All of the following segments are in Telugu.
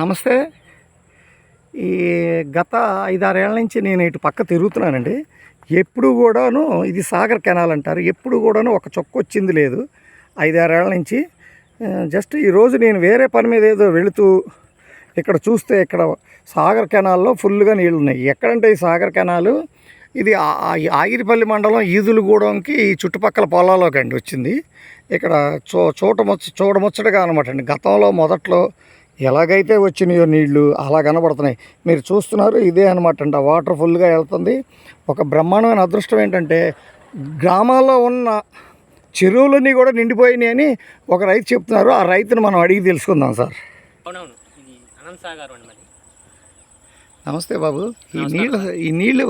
నమస్తే. ఈ గత ఐదారేళ్ళ నుంచి నేను ఇటు పక్క తిరుగుతున్నానండి. ఎప్పుడు కూడాను ఇది సాగర్ కెనాల్ అంటారు. ఎప్పుడు కూడాను ఒక చొక్క వచ్చింది లేదు ఐదారేళ్ళ నుంచి. జస్ట్ ఈరోజు నేను వేరే పని మీద ఏదో వెళుతూ ఇక్కడ చూస్తే ఇక్కడ సాగర్ కెనాల్లో ఫుల్గా నీళ్ళు ఉన్నాయి. ఎక్కడంటే ఈ సాగర్ కెనాలు? ఇది ఆగిరిపల్లి మండలం ఈదులగూడెంకి ఈ చుట్టుపక్కల పొలాల్లోకి అండి వచ్చింది. ఇక్కడ చూ చూడముచ్చ చూడముచ్చటగా అనమాట అండి. గతంలో మొదట్లో ఎలాగైతే వచ్చినాయో నీళ్ళు అలా కనబడుతున్నాయి. మీరు చూస్తున్నారు ఇదే అనమాట అండి ఆ వాటర్ ఫుల్గా వెళ్తుంది. ఒక బ్రహ్మాండమైన అదృష్టం ఏంటంటే గ్రామాల్లో ఉన్న చెరువులన్నీ కూడా నిండిపోయినాయి అని ఒక రైతు చెప్తున్నారు. ఆ రైతుని మనం అడిగి తెలుసుకుందాం సార్. నమస్తే బాబు. ఈ నీళ్ళు ఈ నీళ్ళు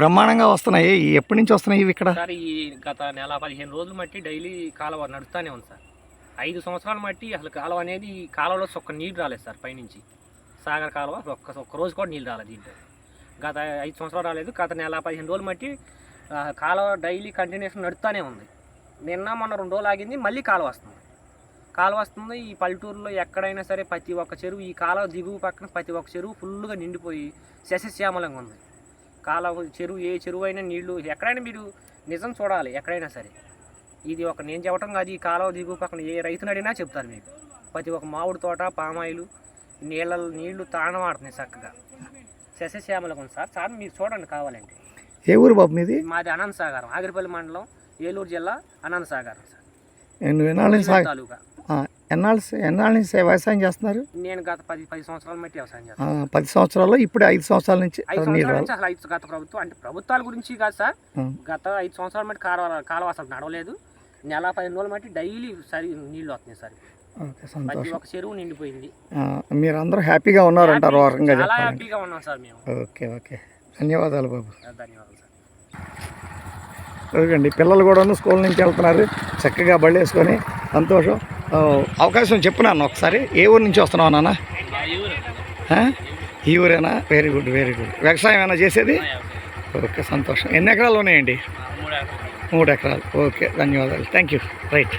బ్రహ్మాండంగా వస్తున్నాయి. ఎప్పటి నుంచి వస్తున్నాయి ఇవి ఇక్కడ? ఈ గత నెల పదిహేను రోజులు మట్టి డైలీ కాలువ నడుస్తూనే ఉంది సార్. ఐదు సంవత్సరాలు మట్టి అసలు కాలువ అనేది కాలువలో ఒక్క నీళ్ళు రాలేదు సార్ పైనుంచి. సాగర్ కాలువ ఒక్క ఒక్క రోజు కూడా నీళ్ళు రాలేదు దీంట్లో. గత ఐదు సంవత్సరాలు రాలేదు గత నెల పదిహేను రోజులు మట్టి కాలువ డైలీ కంటిన్యూషన్ నడుస్తూనే ఉంది. నిన్న మొన్న రెండు రోజులు ఆగింది మళ్ళీ కాలువ వస్తుంది. కాలువ వస్తుంది ఈ పల్లెటూరులో ఎక్కడైనా సరే ప్రతి ఒక్క చెరువు ఈ కాలువ దిగువ పక్కన ప్రతి ఒక్క చెరువు ఫుల్గా నిండిపోయి శశశ్యామలంగా ఉంది. కాలువ చెరువు ఏ చెరువు అయినా నీళ్ళు ఎక్కడైనా మీరు నిజం చూడాలి ఎక్కడైనా సరే. ఇది ఒక నేను చెప్పడం కాదు ఈ కాలువ దిగువ పక్కన ఏ రైతుని అడిగినా చెప్తారు మీకు. ప్రతి ఒక్క మామిడి తోట పామాయిలు నీళ్ళ నీళ్ళు తాణమాడుతున్నాయి చక్కగా. శశశ్యామలంగా ఉంది సార్. సార్ మీరు చూడండి కావాలంటే. ఏ ఊరు బాబు మీది? మాది అనంత సాగరం ఆగిరిపల్లి మండలం ఏలూరు జిల్లా అనంత సాగరం సార్. తాలూకా. ఎన్నాళ్ళు ఎన్నాళ్ళ నుంచి వ్యవసాయం చేస్తున్నారు? నేను గత పది పది సంవత్సరాల మట్టి వ్యవసాయం చేస్తాను పది సంవత్సరాల్లో ఇప్పుడు ఐదు సంవత్సరాల నుంచి అసలు ఐదు గత ప్రభుత్వం అంటే ప్రభుత్వాల గురించి కాదు సార్. గత ఐదు సంవత్సరాల మట్టి కాలువ కాలువ అసలు నడవలేదు. నెల పదిహేను రోజుల మట్టి డైలీ సరి నీళ్ళు వస్తున్నాయి సార్. ఓకే ప్రతి సంతోషం ఒక్క చెరువు నిండిపోయింది. ఆ, మీరందరూ హ్యాపీగా ఉన్నారంటారు ఓ రకంగా చాలా హ్యాపీగా ఉన్నాం సార్ మేము. Okay okay. ధన్యవాదాలు బాబు. ధన్యవాదాలు సార్. ఓకేండి పిల్లలు కూడాను స్కూల్ నుంచి వెళ్తున్నారు. చక్కగా బళ్ళు వేసుకొని సంతోషం. ఆ, అవకాశం చెప్పున్నాను ఒకసారి? ఏ ఊరు నుంచి వస్తున్నావు నాన్న? ఆ? ఈ ఊరేనా? Very good very good. వ్యవసాయం ఏమైనా చేసేది? ఓకే. సంతోషం. ఎన్ని ఎకరాలు ఉన్నాయండి? మూడు ఎకరాలు. ఓకే ధన్యవాదాలు. Thank you right.